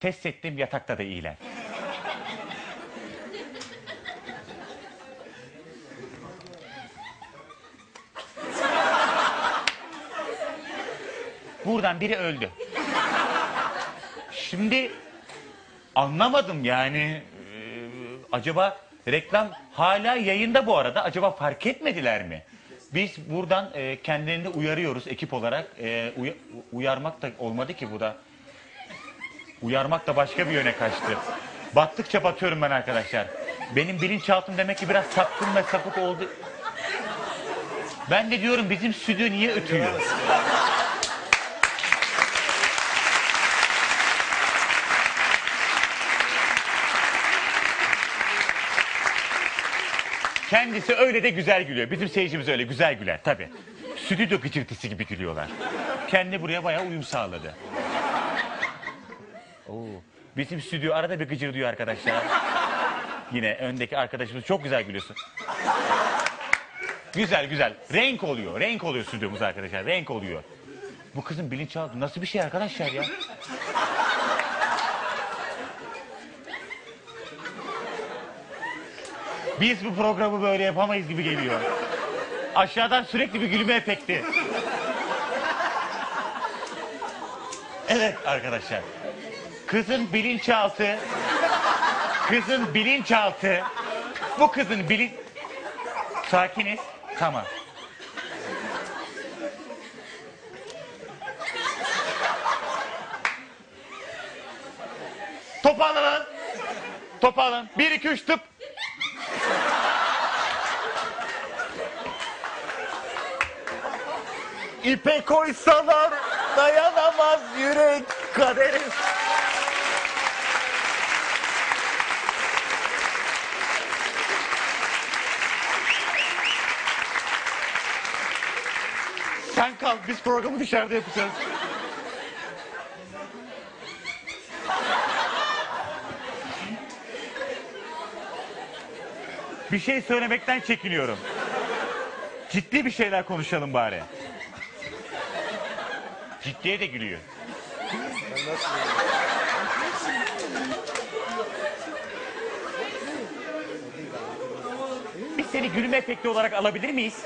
Test ettim yatakta da iyiler. Buradan biri öldü. Şimdi anlamadım yani. Ee, acaba reklam hala yayında bu arada. Acaba fark etmediler mi? Biz buradan e, kendilerini uyarıyoruz ekip olarak. E, uya- uyarmak da olmadı ki bu da. Uyarmak da başka bir yöne kaçtı. Battıkça batıyorum ben arkadaşlar. Benim bilinçaltım demek ki biraz sapkın ve sapık oldu. Ben de diyorum bizim stüdyo niye ötüyor? Kendisi öyle de güzel gülüyor. Bizim seyircimiz öyle güzel güler tabii. Stüdyo gıcırtısı gibi gülüyorlar. Kendi buraya bayağı uyum sağladı. Oo. Bizim stüdyo arada bir gıcır diyor arkadaşlar. Yine öndeki arkadaşımız çok güzel gülüyorsun. Güzel güzel. Renk oluyor. Renk oluyor stüdyomuz arkadaşlar. Renk oluyor. Bu kızın bilinçaltı nasıl bir şey arkadaşlar ya? Biz bu programı böyle yapamayız gibi geliyor. Aşağıdan sürekli bir gülme efekti. Evet arkadaşlar. Kızın bilinçaltı kızın bilinçaltı bu kızın bilin sakiniz tamam. Toparlanın. Toparlanın. Bir, iki, üç tıp. İpe koysalar dayanamaz yürek kaderim. Sen kal, biz programı dışarıda yapacağız. Bir şey söylemekten çekiniyorum. Ciddi bir şeyler konuşalım bari. Ciddiye de gülüyor. Biz seni gülme efekti olarak alabilir miyiz?